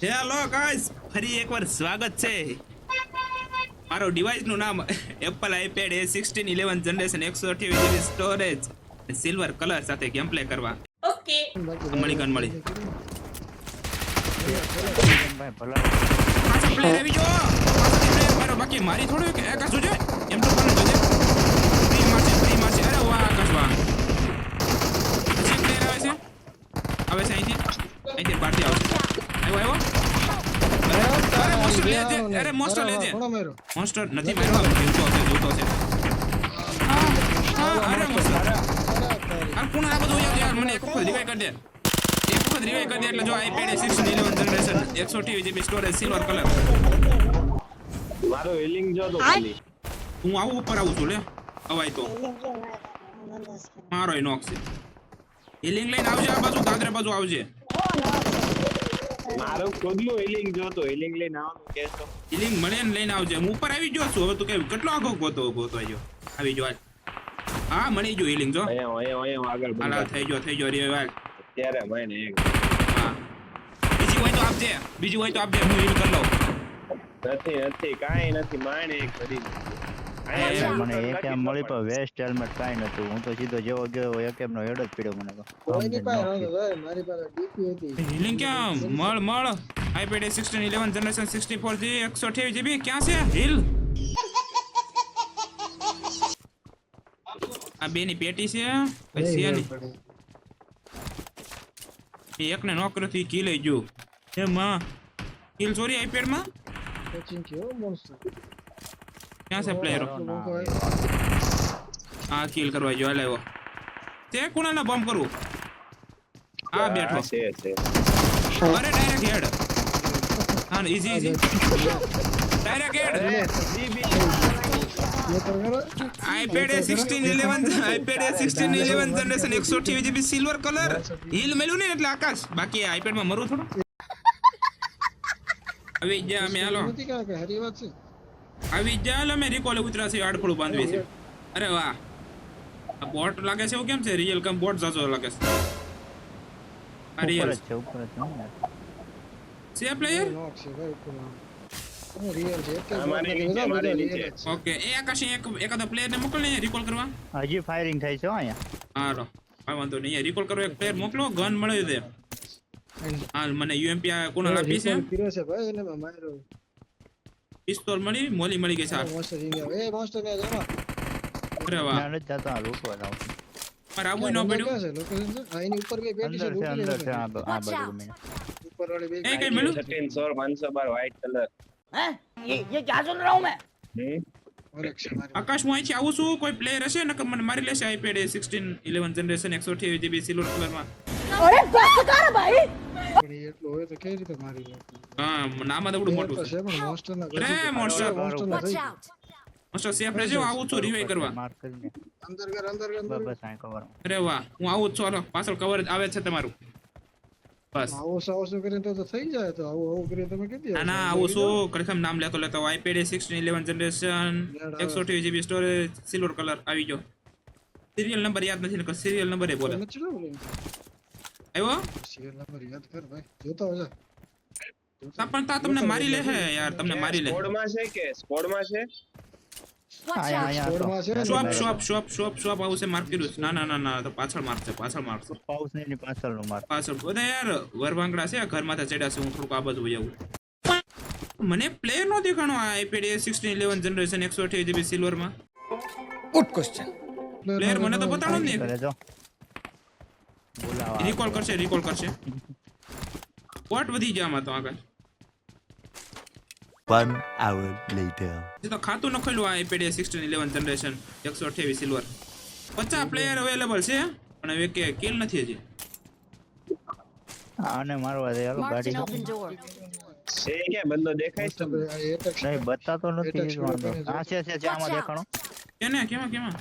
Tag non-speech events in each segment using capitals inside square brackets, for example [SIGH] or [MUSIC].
Hello guys ફરી એકવાર સ્વાગત છે. મારો ડિવાઇસનું નામ Apple iPad A sixteen eleven generation એકસો અઠ્યાવીસ જીબી સ્ટોરેજ સિલ્વર કલર સાથે ગેમ પ્લે કરવા. ઓકે મળી ગન મળી. પ્લેયર આવી જો મારો બાકી મારી થોડું કે આકાશ જોજે એમ તો પણ જોજે ફ્રી મારશે ફ્રી મારશે અરે વાહ આકાશ વાહ. હજી પ્લેયર આવે છે? આવે છે અહીંથી? અહીંથી પાર્ટી આવશે. આવ્યો આવ્યો અરે મોસ્ટર લેજે અરે મોસ્ટર લેજે મોસ્ટર નથી માર્યો જીવતો છે જીવતો છે હા, હા, અરે મોસ્ટર આ કોણ આ બધું યાર યાર મને એક વખત રિવાઇવ કરી દે એક વખત રિવાઇવ કરી દે એટલે જો આઈપેડ સિક્સટીન ઇલેવન જનરેશન એકસો અઠ્યાવીસ જીબી સ્ટોરેજ સિલ્વર કલર મારો હિલિંગ જો તો ખાલી હું આવું ઉપર આવું છું લે અવાય તો મારો નોક છે હિલિંગ લઈને આવજે આ બાજુ દાદરા બાજુ આવજે મારો ખુદનું હિલિંગ જો તો હિલિંગ લઈને આવવાનું કે તો હિલિંગ મળે ને લઈને આવજે. હું ઉપર આવી ગયો છું. હવે તું કે કેટલો આગો ગોતો ગોતો આવ્યો આવી જો આજ હા મળી ગયો હિલિંગ જો. અહીંયા અહીંયા આગળ હાલ થઈ ગયો થઈ ગયો રે હાલ. ત્યારે મને એક. હા. બીજી હોય તો આપજે. બીજી હોય તો આપજે. હું હિલ કરી લઉં. નથી નથી કાઈ નથી. માણે એક કરી મને એક એમ મળી પણ વેસ્ટ હેલ્મેટ કાઈ નતું હું તો સીધો જેવો ગયો એક એમનો હેડ જ પીડ્યો મને તો. હિલિંગ ક્યાં? મળ મળ. IPad A sixteen eleven generation sixty four G એકસો અઠ્યાવીસ જીબી ક્યાં છે? હિલ. આ બે ની પેટી છે પછી છે નહીં એ એકને નોકરી થી કી લઈ ગયું. એ માં? કિલ ચોરી આઈપેડમાં ક્યાં છે પ્લેયરો આ કિલ કરવા જો લાવ્યો તે કુણાના બોમ્બ કરું આ બેઠો છે છે અરે ડાયરેક્ટ હેડ હા easy easy direct head iPad A 16 11 iPad A 16 11 generation 128 GB silver colour heal મળ્યું ને એટલે આકાશ બાકી આઈપેડમાં મરું થોડું આવી ગયા અમે હાલો આવી જા હાલો અમે રિકોલ ઉતરાસી આડખોડું બાંધવી છે. અરે વાહ. આ બોટ લાગે છે એવું કેમ છે? રિયલ કમ બોટ જાજો લાગે છે? આ રિયલ છે. ઉપર છે. છે પ્લેયર મારી નીચે ઓકે એ આકાશી એક એકાદા પ્લેયર ને મોકલ ને રિકોલ કરવા. હજી ફાયરિંગ થાય છે અહીંયા. હારો કાંઈ વાંધો નહીં રિકોલ કરો એક પ્લેયર મોકલો ગન મળી દે હાલ મને યુએમપી આ કોણ આપી છે? પિસ્તોલ મળી મોલી મળી ગઈ છે હાલ. અરે વાહ ત્યાં નથી જતો આ લૂંટવા જાઉં છું. મારે આવું ન પડ્યું અંદર છે અંદર છે આ બ- આ બાજુ ગમે એ કઈ મળ્યું થર્ટીન સોળ પાંચસો બાર વ્હાઈટ કલર हैं ये ये क्या सुन रहा हूँ मैं આકાશ હું અહીંથી આવું છું કોઈ પ્લેયર હશે ને મને મારી લેશે આઈપેડ સિક્સટીન ઇલેવન જનરેશન એકસો અઠ્યાવીસ જીબી સિલ્વર કલરમાં પણ નામ દબડું મોટું છે. પણ મોન્સ્ટર ના રે મોન્સ્ટર મોન્સ્ટર નામ લેતો લેતો iPad 16 11 generation 128 GB storage silver colour આવી ગયો. સિરિયલ નંબર યાદ નથી સિરિયલ નંબર એ બોલે? આવ્યો તા પણ તા તમને મારી લે હે યાર તમને મારી લે સ્કોડમાં છે કે સ્કોડમાં છે અહીંયા અહીંયા shop shop shop shop shop આવશે માર્ક કર્યું ના ના ના ના તો પાછળ મારશે પાછળ મારશે પાઉસ ને એની પાછળનું માર્ક પાછળ બધા યાર વરવાંગડા છે ઘર માથે ચડ્યા છે હું થોડુંક આ બાજુ જાઉં મને પ્લેયર નો દેખાણો આ iPad A sixteen eleven generation એકસો અઠ્યાવીસ જીબી સિલ્વરમાં પ્લેયર મને તો બતાડો ને કરે રિકોલ કરશે રિકોલ કરશે. વોટ વધી જાય આમાં તો આગળ. One hour later. જે તો ખાતું ન આ આઈપેડ સિક્સટીન જનરેશન એકસો અઠ્યાવીસ સિલ્વર પચાસ પ્લેયર અવેલેબલ છે પણ હવે કે કિલ નથી હજી. આને મારવા દે હાલો ગાડી છે કે બંદો દેખાય છે? નહીં બતાતો નથી એ આ છે. છે છે આમાં દેખાણો. કેને કેમાં કેમાં?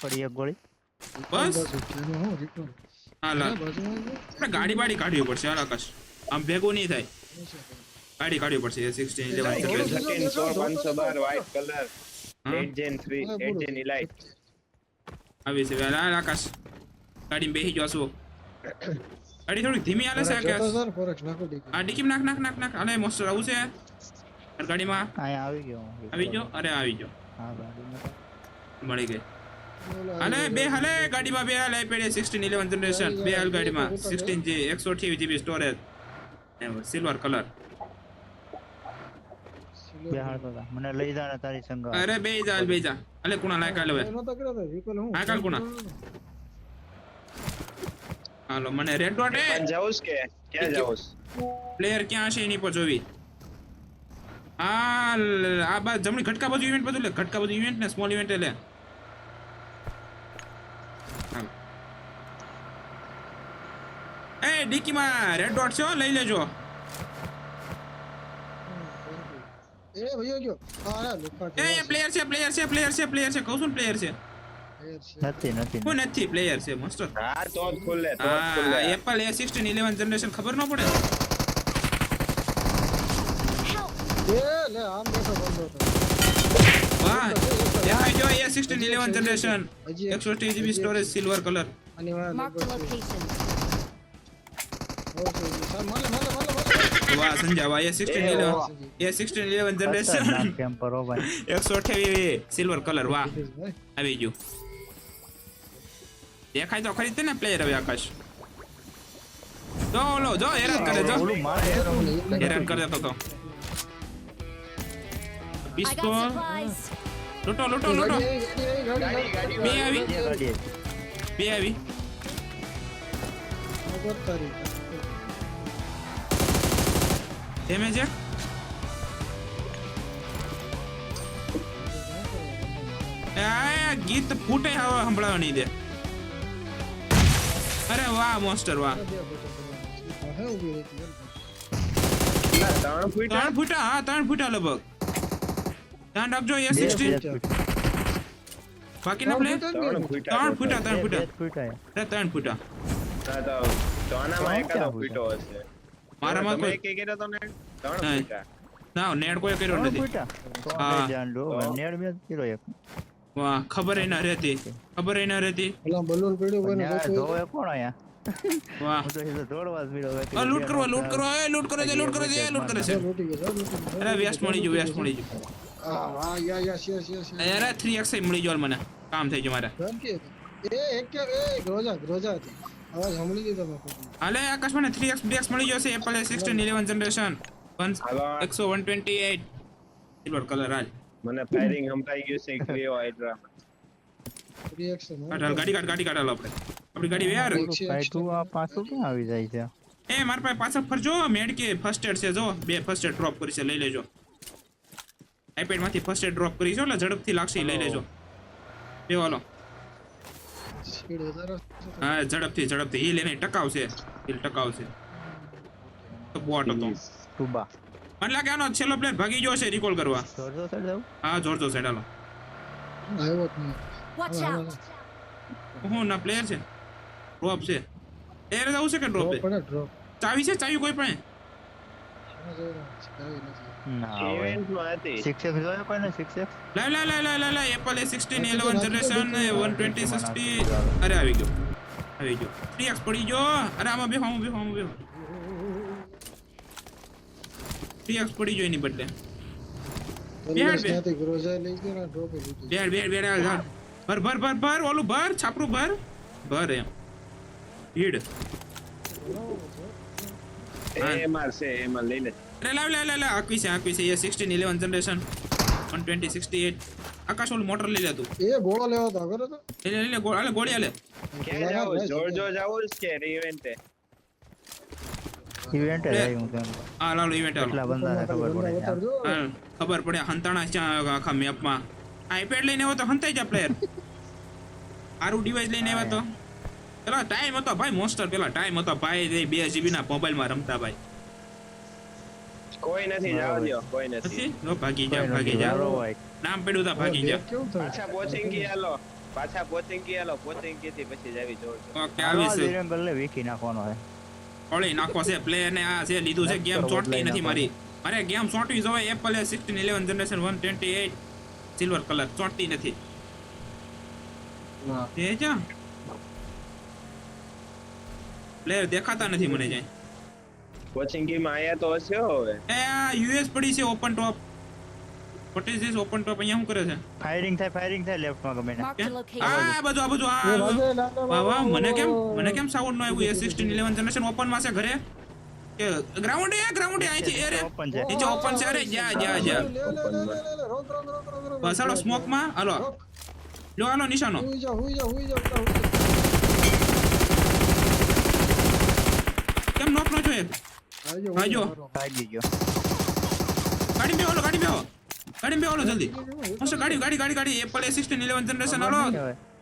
પડી એક ગોળી. બસ. આપણે ગાડી બાડી કાઢવી પડશે હાલ આકાશ. આમ ભેગું નહીં થાય. ગાડી કાઢવી પડશે સિક્સટીન ઇલેવન થર્ટીન સોળ પાંચસો બાર colour eight gen three eight gen elite આવી છે હાલ આકાશ. ગાડીમાં બેસી જાશું ગાડી થોડી ધીમી હાલે છે આકાશ. આ ડીકીમ નાખ નાખ નાખ નાખ અને મોસ્ટર આવું છે. ગાડીમાં? આવી ગયો. આવી ગયો? અરે આવી ગયો. હા ગાડીમાં મળી ગઈ. હાલે બે હાલે ગાડીમાં બે હાલ આઈપેડ સિક્સટીન ઇલેવન જનરેશન બે હાલ ગાડીમાં. સિક્સટીન જી એકસો અઠ્યાવીસ જીબી સ્ટોરેજ સિલ્વર કલર બે મને લઈ જા ને તારી સંગ અરે બે જા બે જા. અલે કુણા લાય કાલે હવે. એ નહોતો કર્યો તો, વિપુલ હું? હા, કાલ કોના? હાલો મને રેડ ડોટ એ. પણ કે ક્યાં જાઉં પ્લેયર ક્યાં છે એની પર જોવી. આ આ જમણી ઘટકા બાજુ ઇવેન્ટ બધું લે. ઘટકા બાજુ ઇવેન્ટ ને સ્મોલ ઇવેન્ટ લે. એ ડીકીમાં રેડ ડોટ છે હો, લઈ લેજો. એ ભૈયો ગયો હા હા લુખા એ પ્લેયર છે. પ્લેયર છે પ્લેયર છે પ્લેયર છે કહું છું ને પ્લેયર છે. નથી નથી કોઈ નથી. પ્લેયર છે મસ્ત. હા તો જ ખુલ્લે તો જ હા ખુલ્લે Apple A sixteen eleven generation ખબર ન પડે. એ લે આમ બેઠો બંધો હતો વાહ દેખાય જો એ સિક્સટીન ઇલેવન જનરેશન એકસો જીબી સ્ટોરેજ સિલ્વર કલર આની વાહ સંજા વાહ. A sixteen A eleven A sixteen eleven generation camper એકસો અઠ્યાવીસ સિલ્વર કલર વાહ. આવી ગયું. દેખાય તો ખરી ને પ્લેયર હવે આકાશ. જો ઓલો જો હેરાન કરે જો. હેરાન કરે તો. તો પિસ્તોલ. લૂંટો લૂંટો લૂંટો. આવી. બે આવી. ડેમેજ એક એ આ ગીત ફૂટે હવે સંભળાવા નહીં દે અરે વાહ મોસ્ટર વાહ. ના ત્રણ ફૂટ? હા ત્રણ ફૂટા લગભગ. ધ્યાન રાખજો એ સિક્સટીન બાકીના પ્લે ત્રણ ફૂટ ત્રણ ફૂટા ત્રણ ફૂટા. ના આનામાં એકાદો ફૂટો હશે. મારામાં કોઈ કે કર્યો તો ને ત્રણ. ફૂટા ના નેડ કોઈ કર્યો નથી. હા. જાન લો નેડ મે કર્યો એક. વાહ ખબર ના રહેતી. ખબર ના રહેતી. પેલા બલૂન પડ્યો ન્યા ધોવે કોણ આયા વાહ. હું તો સીધો દોડવા જ મળ્યો આ લૂટ કરવા લૂટ કરવા એ લૂટ કરે છે લૂટ કરે છે લૂટ કરે છે. લૂંટી ગયો, લૂંટી ગયો. અરે વેસ્ટ મળી ગયું વેસ્ટ મળી ગયું. હા, હા, yeah, yeah, yes, yes, yes. અરે થ્રી મળી ગયો મને. કામ થઈ ગયું મારે. એ એક એ હતી. અવાજ સાંભળી લીધો મેં હાલે આકાશ મને થ્રી એક્સ બ્રેક્સ મળી ગયો છે Apple sixteen eleven generation one હાલો. એકસો one twenty eight silver colour હાલ. મને ફાયરિંગ સંભળાઈ ગયું છે ક્લિયો હાઇડ્રા Reaction, હો. કાઢ ગાડી કાઢ ગાડી કાઢ આપણે. આપણી ગાડી વેર. પાછું આ પાછું ક્યાં આવી જાય છે? એ મારા પાસે પાછળ ફરજો મેડ કે ફર્સ્ટ એડ છે જો. બે ફર્સ્ટ એડ ડ્રોપ કરી છે લઈ લેજો. આઈપેડમાંથી ફર્સ્ટ એડ ડ્રોપ કરી છે એટલે ઝડપથી લાગશે લઈ લેજો. બે છે. હા ઝડપથી ઝડપથી. હીલ એને ટકાવશે. હીલ ટકાવશે. તો બોટ હતો. ટુબા મને લાગે આનો છેલ્લો પ્લેયર ભાગી ગયો છે રિકોલ કરવા. જોરજો સાઈડ જાવ હા જોરજો સાઈડ હાલો. આવ્યો જ નહીં. Watch હા, હું ના પ્લેયર છે? ડ્રોપ છે. એરે જવું છે કે ડ્રોપ છે પડે, ચાવી છે? ચાવી કોઈ પણ? કાંઈ નથી. જોયો એપલ જનરેશન અરે આવી ગયો આવી ગયો પડી ગયો અરે આમાં બેહો બેહો બેહો પડી ગયો એની બદલે લઈ ગયો ને બેડ બેડ બેડ હાલ હાલ ભર ભર ભર ભર ઓલું ભર છાપરું ભર ભર એમ ભીડ. એ મારશે એમાં લઈ લે અરે લાવ લે લે લે આકવી છે આકવી છે. A sixteen eleven generation one twenty sixty eight Akash ઓલું મોટર લઈ લે તું. એ ગોળો લેવો તો ખબર હતો? લે લે લે ગોળ લે. ગોળી લે ક્યાં જાવ જોરજો જાવું છે કે ઇવેન્ટે ઇવેન્ટ બે. હું કેમ હા લાવ ઇવેન્ટ કેટલા બંદા ખબર પડે. હા, ખબર પડે. હંતાણા ક્યાં આખા મેપમાં આઈપેડ લઈને આવ્યો તો હંતાઈ જા પ્લેયર સારું ડિવાઇસ લઈને આવ્યો તો. પેલા ટાઈમ હતો ભાઈ મોસ્ટર પેલા ટાઈમ હતો ભાઈ બે જીબી ના મોબાઈલમાં રમતા ભાઈ. કોઈ નથી જવા દો કોઈ નથી લો ભાગી જા ભાગી જા નામ પડ્યું તા ભાગી જા? પાછા પોચિંગી હાલો. પાછા પોચિંગી હાલો પોચિંગી થી પછી જાવી જોરજો ઓકે આવી છે. દિરંગલ બલ્લે વીકી નાખવાનો હે ઓળી નાખો છે પ્લેયર ને આ છે લીધું છે ગેમ ચોટતી નથી મારી. મારે ગેમ ચોટવી જોવે Apple A sixteen eleven generation one twenty eight silver colour ચોટતી નથી. જા પ્લેયર દેખાતા નથી મને જાય કોચિંગી માં આયા તો હશે હવે. એ યુએસ પડી છે open top what is this open top અહીંયા શું કરે છે? ફાયરિંગ થાય ફાયરિંગ થાય લેફ્ટમાં ગમે ને આ બધું આ બધું આ વાહ. મને કેમ મને કેમ સાઉન્ડ નો આવ્યું? એ સિક્સટીન ઇલેવન જનરેશન ઓપનમાં છે ઘરે? કે ગ્રાઉન્ડ એ ગ્રાઉન્ડ એ અહીંથી એ રે. ઓપન છે. નીચે ઓપન છે અરે જા જા જા. બસ હાલો સ્મોકમાં. હાલો. લો આનો નિશાનો. હુઈ જા હુઈ જા હુઈ જાઓ. કેમ નોક નો છો હુઈ જાઓ, ગયો ગાડી બેહો હાલો ગાડી બેહો ગાડી બેહો હાલો જલ્દી મસ્ત ગાડી ગાડી ગાડી ગાડી Apple A sixteen eleven generation hello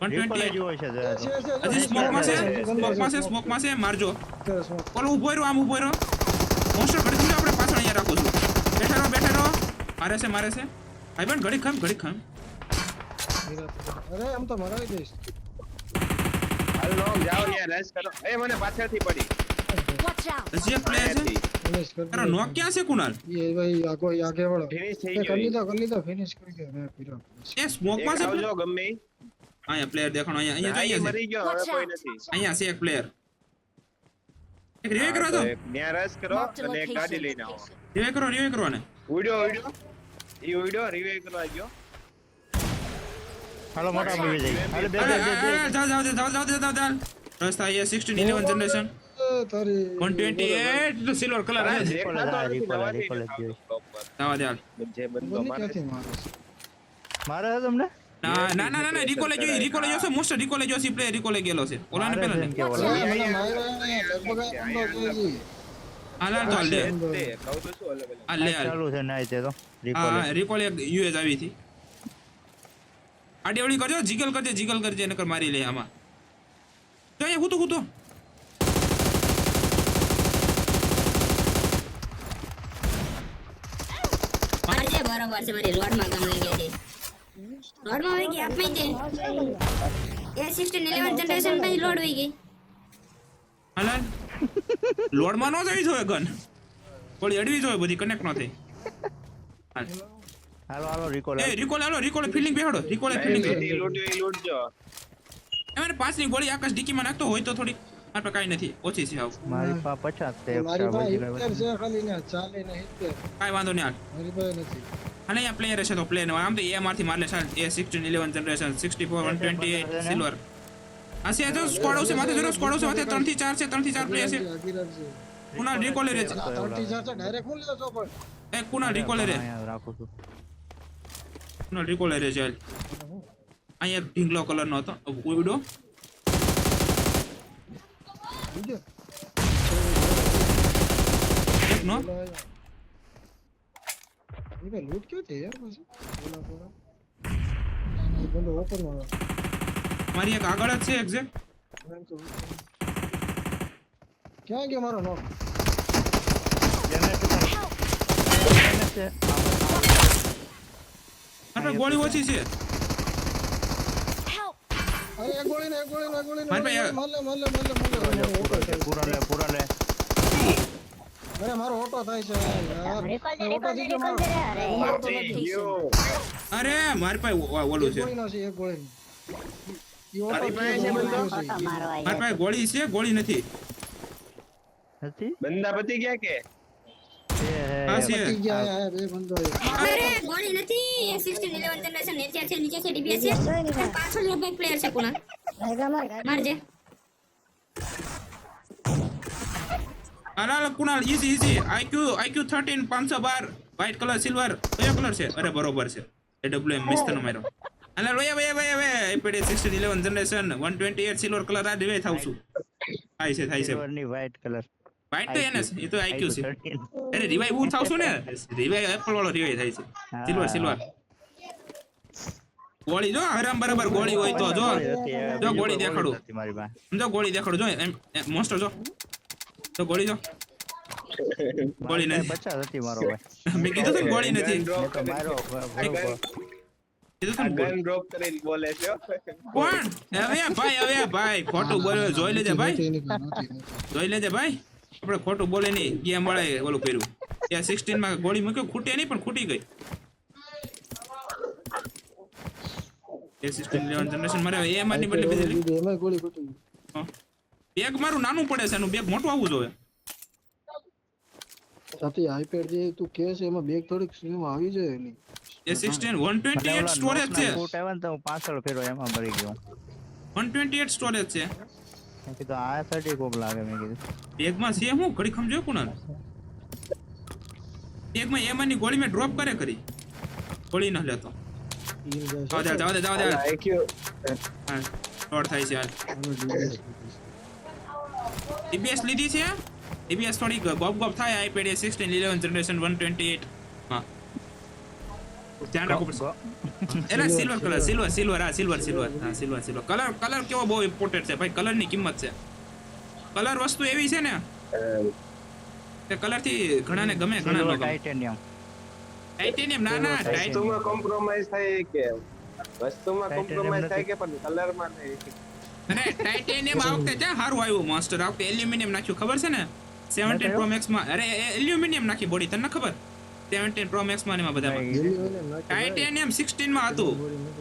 one Triple twenty જ હોય છે જરા તો. છે, છે, છે. હજી સ્મોકમાં છે સ્મોકમાં છે સ્મોકમાં છે મારજો. ઓલો ઊભો રહ્યો આમ ઊભો રહ્યો. મોસ્ટર ઘડી દીધો આપણે પાછળ અહીંયા રાખું છું. બેઠા રહો બેઠા રહો. મારે છે મારે છે. ભાઈ બન ઘડી ખમ ઘડી ખમ. અરે આમ તો મરાવી દઈશ. હાલો જાઓ ત્યાં રસ કરો. એ મને પાછળથી પડી. પ્લેયર છે તારો નોક ક્યાં છે કુણાલ? એ ભાઈ આગો આગે વાળો ફિનિશ થઈ એ કરી લીધો કરી લીધો ફિનિશ કરી દો. મેં પીરો. એ સ્મોકમાં છે આવજો ગમે. અહીંયા પ્લેયર દેખાણો મરી ગયો હવે કોઈ નથી. અહીંયા છે એક પ્લેયર એક રિવે કરો તો. રસ કરો અને એક ગાડી લઈને આવો. રિવે કરો રિવે કરો ને ઉડ્યો ઉડ્યો. ઈ ઉડ્યો રિવે કરવા ગયો. હાલો મોટા મૂવી જઈએ. હાલો બે બે બે અરે, જાઓ જાઓ જાઓ જાઓ જાઓ જાઓ જાઓ રસ્તા અહીંયા સિક્સટીન ઇલેવન જનરેશન એ તારી સિલ્વર કલર આવે. છે દે હાલ જે બંદો મારે. તમને? ના ના ના ના ના રિકોલે જોઈ રિકોલે જોશે મોસ્ટ રિકોલે જોશે પ્લે રિકોલે ગયેલો છે. ઓલાને પેલા ને. હાલ હાલ તો હાલ લે તે કહું તો શું અલગ અલગ? હાલ લે હાલ. ચાલુ છે નાઈ તે તો રિકોલ યુએસ આવી હતી. આડી અવળી કરજો જીગલ કરજે જીગલ કરજે નકર મારી લે આમાં. તો અહીંયા હું તો હું તો મારજે બરોબર છે મારી રોડમાં ગમ લઈ ગઈ રોડમાં વહી ગઈ આપી દે એ સિક્સટીન ઇલેવન જનરેશન પછી લોડ વહી ગઈ હાલ હાલ લોડમાં ન જવી જોઈએ ગન થોડી અડવી જોઈએ બધી કનેક્ટ ન થઈ હાલો હાલો recall એ રિકોલ હાલો રિકોલ ફિલિંગ બેહાડો રિકોલ ફિલિંગ લોડ લૂંટજો એમાં ગોળી આકાશ ડીકીમાં નાખતો હોય તો થોડી આપણે કઈ નથી ઓછી છે આવું. મારી પાસે પચાસ છે મારી પાસે. 70 છે ખાલી ને ચાલે ને 70. કઈ વાંધો નહીં હાલ. મારી પાસે નથી. અને અહીંયા પ્લેયર હશે તો પ્લેયર આમ તો એ મારથી મારલે સાલ A sixteen eleven generation sixty four one twenty eight silver હશે તો જો સ્કોડ આવશે માથે જરો સ્કોડ આવશે માથે ત્રણથી ચાર છે. ત્રણથી ચાર પ્લેયર છે. કુના રિકોલે રે છે. આ ત્રણથી ચાર છે, direct હું લીધો છો પણ. એ કુનાલ રિકોલે રે રાખું છું. કુનાલ રિકોલર છે અહીંયા ઢીંગલો કલર નો હતો ઉડો. મારી એક આગળ જ છે એક્ઝેક્ટ ક્યાં ગયો મારો નોક પાસે ગોળી ઓછી છે. અરે એક ગોળી ને એક ગોળી ને એક ગોળી ને મારી ઓટો થાય છે. મારો. અરે. પાસે ઓલું છે. ગોળી છે ગોળી મારી પાસે ગોળી છે. મારી પાસે ગોળી છે ગોળી નથી. બંદા પતી ગયા કે? પતી ગયા આ બે બંદો અરે ગોળી નથી એ સિક્સટીન ઇલેવન જનરેશન નીચે છે નીચે છે ડીબીએસ છે અને પાછળ લગભગ પ્લેયર છે કુના મારજે હાલ Kunal easy easy iQOO iQOO thirteen પાંચસો બાર વ્હાઇટ કલર સિલ્વર કયો કલર છે અરે બરોબર છે એ ડબલ્યુ એમ મિસ્તનો માર્યો હાલ વયા વયા વયા વયા iPad sixteen eleven generation one twenty eight silver colour આ થાવ છું થાય છે થાય છે ની વ્હાઇટ તો એને એ તો આઈક્યુ છે. IQ13. અરે રિવાઈવ હું થાવ છું ને? [LAUGHS] રિવાઈવ એપલ વાળો રિવાઈવ થાય છે. સિલ્વર સિલ્વર ગોળી જો હરામ બરાબર ગોળી હોય તો જો. જો ગોળી દેખાડું. નથી મારી પાસે. સમજો ગોળી દેખાડું જો એમ મોન્સ્ટર જો. તો ગોળી જો. ગોળી નથી પચાસ હતી મારો ભાઈ. મેં કીધું તું ગોળી નથી. મારો ગન ડ્રોપ કરીને બોલે છે. હો. કોણ? હવે ભાઈ હવે ભાઈ. ખોટું બોલે જોઈ લેજે ભાઈ. જોઈ લેજે ભાઈ. આપણે ખોટું બોલે નહીં ગેમ વાળાએ ઓલું કર્યું. ત્યાં સિક્સટીનમાં ગોળી મૂક્યો ખૂટે નહીં પણ ખૂટી ગઈ. એ સિક્સટીન ઇલેવન જનરેશન મારે એમાં ની બદલે બીજી બીજી ગોળી ખૂટી બેગ મારું નાનું પડે છે એનું બેગ મોટું આવવું જોઈએ. સાથી આઈપેડ જે તું કે છે એમાં બેગ થોડીક સ્લીમ આવી જાય એની. A sixteen one twenty eight storage છે. તો પાછળ ફેરો એમાં મરી ગયો. વન ટ્વેન્ટી એટ સ્ટોરેજ છે. મેં કીધું આ થર્ટી કોક લાગે મેં કીધું બેગમાં છે હું ઘડી ખમજો કુણાલ બેગમાં એમાંની ગોળી મેં ડ્રોપ કરે કરી ગોળી ન લેતો ઈ જાય જવા દે જવા દે જવા દે IQ હા શોર્ટ થાય છે હાલ ડીબીએસ લીધી છે ડીબીએસ થોડી ગોપ ગોપ થાય iPad A sixteen eleven generation one twenty eight હા ધ્યાન રાખવું પડશે એટલે સિલ્વર કલર સિલ્વર સિલ્વર હા સિલ્વર સિલ્વર હા સિલ્વર સિલ્વર કલર કલર કેવો બહુ ઇમ્પોર્ટન્ટ છે ભાઈ? કલરની કિંમત છે. કલર વસ્તુ એવી છે ને કે કલરથી ઘણાને ગમે ઘણા ટાઇટેનિયમ ટાઇટેનિયમ ના ના ટાઇટેનિયમ કોમ્પ્રોમાઇઝ થાય કે વસ્તુમાં કોમ્પ્રોમાઇઝ થાય કે પણ કલરમાં નહીં અને ટાઇટેનિયમ આ વખતે ક્યાં સારું આવ્યું? માસ્ટર આ વખતે એલ્યુમિનિયમ નાખ્યું. ખબર છે ને? 17 પ્રો મેક્સમાં. અરે એલ્યુમિનિયમ નાખી બોડી તને ખબર? 17 પ્રો મેક્સમાં એમાં બધામાં. ટાઇટેનિયમ 16 માં હતું.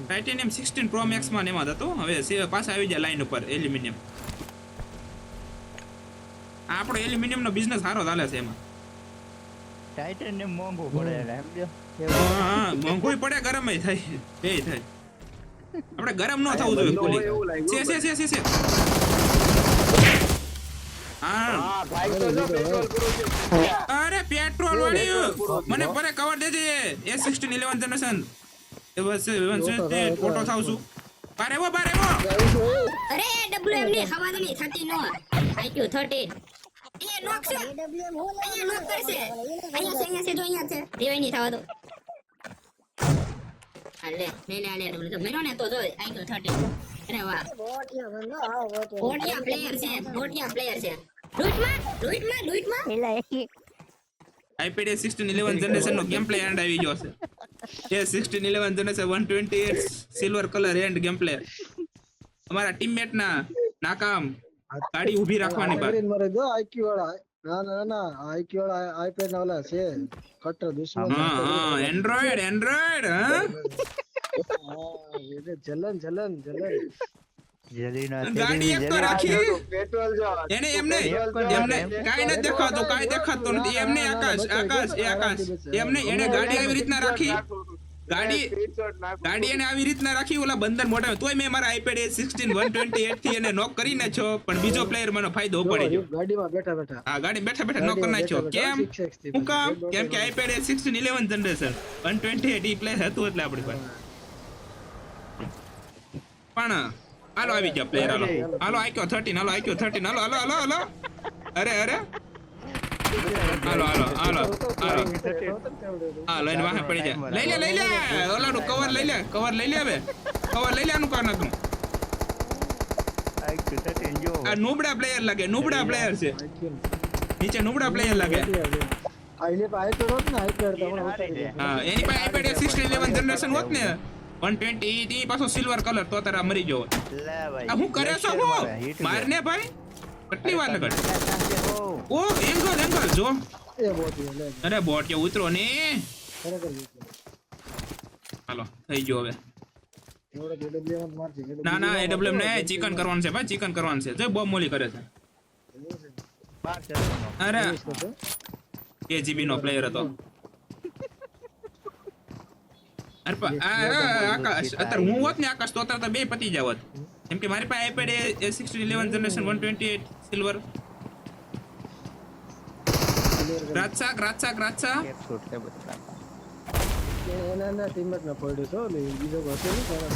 ટાઇટેનિયમ 16 પ્રો મેક્સમાં એમાં હતું. હવે પાછા આવી જાય લાઈન ઉપર એલ્યુમિનિયમ આપણો એલ્યુમિનિયમ નો બિઝનેસ સારો ચાલે છે એમાં. ટાઇટેનિયમ મોંઘું પડે સમજ્યો હા, મોંઘુંય પડે ગરમ થાય. બે થાય. આપણે ગરમ ન થવું જોઈએ છે છે છે છે છે હા હા ભાઈ તો જો પેટ્રોલ પૂરું છે અરે પેટ્રોલ વાળી મને પરે કવર દેજે. એ સિક્સટીન ઇલેવન જનરેશન એ બસ ફોટો થાવ છું. બારે વો બારે વો અરે ડબલ્યુ એમ ની હવા ની થતી નો. આઈક્યુ 13 એ નોક છે. અહીંયા નોક કરશે અહીંયા છે અહીંયા છે જો અહીંયા છે. રિવાઈ ની થવા દો. હાલે ને ને લે લે મેરો ને તો જો આઈક્યુ 13 અરે વાહ. બોટિયા પ્લેયર છે બોટિયા. પ્લેયર છે બોટિયા player લૂટમાં iPad A sixteen eleven generation no game play and આવી ગયો છે. A sixteen eleven generation one twenty eight silver colour and game play અમારા ટીમમેટ ના નાકામ ગાડી ઊભી રાખવાની બાદ. મારે જો આઈક્યુ વાળા ના ના ના આઈક્યુ વાળા આઈપેડ ના વાળા છે. ખટર દુશ્મન. હા હા એન્ડ્રોઈડ એન્ડ્રોઈડ હા? હા, જલન જલન જલન. જલન જલીના ગાડી એક તો રાખી. પેટ્રોલ જો એને એમને એમને કાઈ નથી દેખાતું કાઈ દેખાતું નથી. એમને આકાશ આકાશ એ આકાશ. એમને એને ગાડી આવી રીતના રાખી. ગાડી ગાડી એને આવી રીતના રાખી ઓલા બંદર મોઢા તોય મેં મારા iPad A sixteen one twenty એટથી એને નોક કરી છો પણ બીજો પ્લેયર મને ફાયદો પડે ગયો. ગાડીમાં બેઠા બેઠા. હા ગાડી બેઠા બેઠા નોક કરી નાખ્યો. કેમ? હું કામ? કેમ કે iPad A sixteen eleven generation one twenty eight E player હતું એટલે આપણી પાસે. પણ હાલો આવી ગયા પ્લેયર હાલો. હાલો આઈક્યો થર્ટીન હાલો આઈક્યો થર્ટીન હાલો હાલો હાલો હાલો. અરે અરે. હાલો હાલો હાલો હાલો. હા લઈને વાહે પડી જાય. લઈ લે લઈ લે. ઓલાનું કવર લઈ લે કવર લઈ લે હવે. કવર લઈ લે આનું જો. આ નુબડા પ્લેયર લાગે નુબડા પ્લેયર છે. નીચે નુબડા પ્લેયર લાગે. હા એની પાસે આઈપેડ સિક્સટીન ઇલેવન જનરેશન હોત ને. વન ટ્વેન્ટી ઈ પાછો સિલ્વર કલર તો તારા મરી ગયો. લે ભાઈ આ હું કરે છો હું? મારને ભાઈ? કેટલી વાર લગડ ઓ એંગલ એંગલ જો. એ બોટ લે અરે બોટ કે ઉતરો ને. હાલો થઈ ગયો હવે. ના ના એડબ્લ્યુએમ ને ચિકન કરવાનું છે ભાઈ ચિકન કરવાનું છે. જો બોમ્બ મોલી કરે છે. અરે. કેજીબી નો પ્લેયર હતો. અરે આ આ આકાશ અત્યારે હું હોત ને આકાશ તો અત્યારે તો બે પતી જાવત કેમ કે મારી પાસે iPad A sixty eleven generation one twenty eight silver રાતસાક રાતસાક રાતસા એના ને પડ્યો છો ઓલી બીજો હશે ને તારા.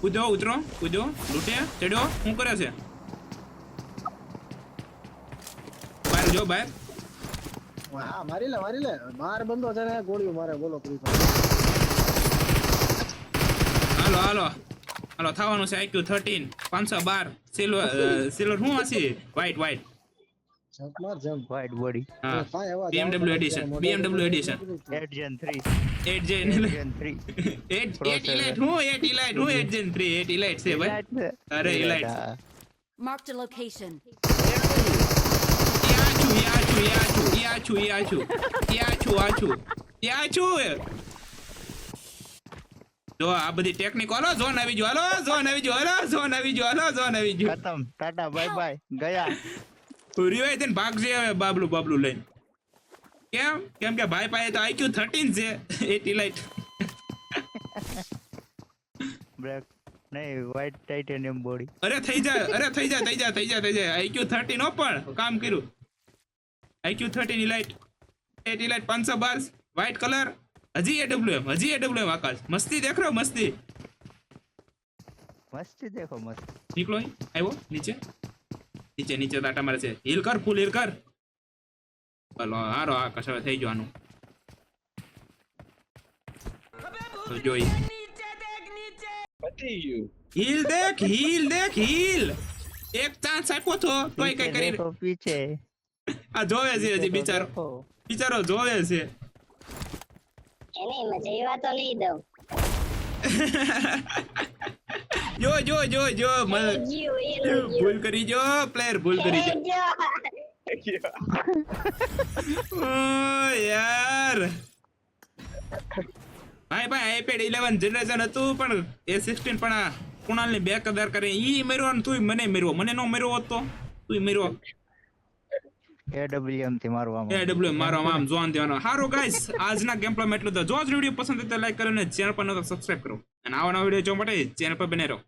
કૂદો ઉતરો કૂદો લૂટે ચડ્યો શું કરે છે બહાર જો બહાર હા મારી લે મારી લે માર બંધો છે ને ગોળીઓ મારે બોલો fire. હાલો હાલો. હાલો થવાનું છે આઈક્યુ થર્ટીન. પાંચસો બાર. સિલ્વર સિલ્વર શું હશે? વ્હાઈટ વ્હાઈટ જમ્પ માર જમ્પ વાઇટ બોડી હા BMW edition. 8 gen 3 8 gen 3 eight eight elite હું? એટ ઇલાઇટ હું? Eight gen three eight elite છે ભાઈ. અરે location. યા છું યા છું યા છું યા છું યા છું યા છું આ છું યા છું. જો આ બધી ટેકનિક હાલો ઝોન આવી ગયો હાલો ઝોન આવી ગયો હાલો ઝોન આવી ગયો હાલો ઝોન આવી ગયો. ખતમ. ટાટા બાય બાય ગયા. રિવાય થઈને ભાગજે હવે બાબલું બાબલું લઈને. કેમ? કેમ કે ભાઈ પાસે તો આઈક્યુ થર્ટીન છે એટી લાઈટ બ્લેક નહીં વ્હાઈટ ટાઇટેનિયમ બોડી અરે થઈ જાય અરે થઈ જાય થઈ જાય થઈ જાય થઈ જાય. આઈક્યુ થર્ટીન નો પણ કામ કર્યું. IQOO thirteen elite eight elite પાંચસો બાર વ્હાઈટ કલર હજી એ એમ હજી એ એમ આકાશ. મસ્તી દેખ રહ્યો મસ્તી. મસ્તી દેખો મસ્તી. નીકળો અહીં. આવ્યો નીચે. નીચે નીચે તાટા મારે છે. હીલ કર ફૂલ હીલ કર. ભલો હારો આકાશ હવે થઈ ગયો આનું. તો જોઈ. પતી ગયું. હીલ દેખ હીલ દેખ હીલ. એક ચાન્સ આપ્યો તો તોય કઈ કરી આ જોવે છે હજી બિચારો. બિચારો જોવે છે. એને મજા તો નહીં દઉં. [LAUGHS] જો જો જો જો ભૂલ કરી જો પ્લેયર ભૂલ કરી જો. [LAUGHS] યાર. ભાઈ ભાઈ આઈપેડ 11 જનરેશન હતું પણ એ 16 પણ આ કુણાલની બે કદર કરે. ઈ મેરવો ને તુંય મને મેરવો. મને નો મેરવો હોત તો. તું મેરવો. AWM થી મારવામાં એડબ્લ્યુએમ મારવામાં મારો આમ જોન દેવાનો. હારો ગાઈસ આજના ગેમ પ્લે એટલું તો જો જ વીડિયો પસંદ આવે તો લાઈક કરો અને ચેનલ પર ન તો સબસ્ક્રાઇબ કરો. અને આવા નવા વીડિયો જોવા માટે ચેનલ પર બને રહો.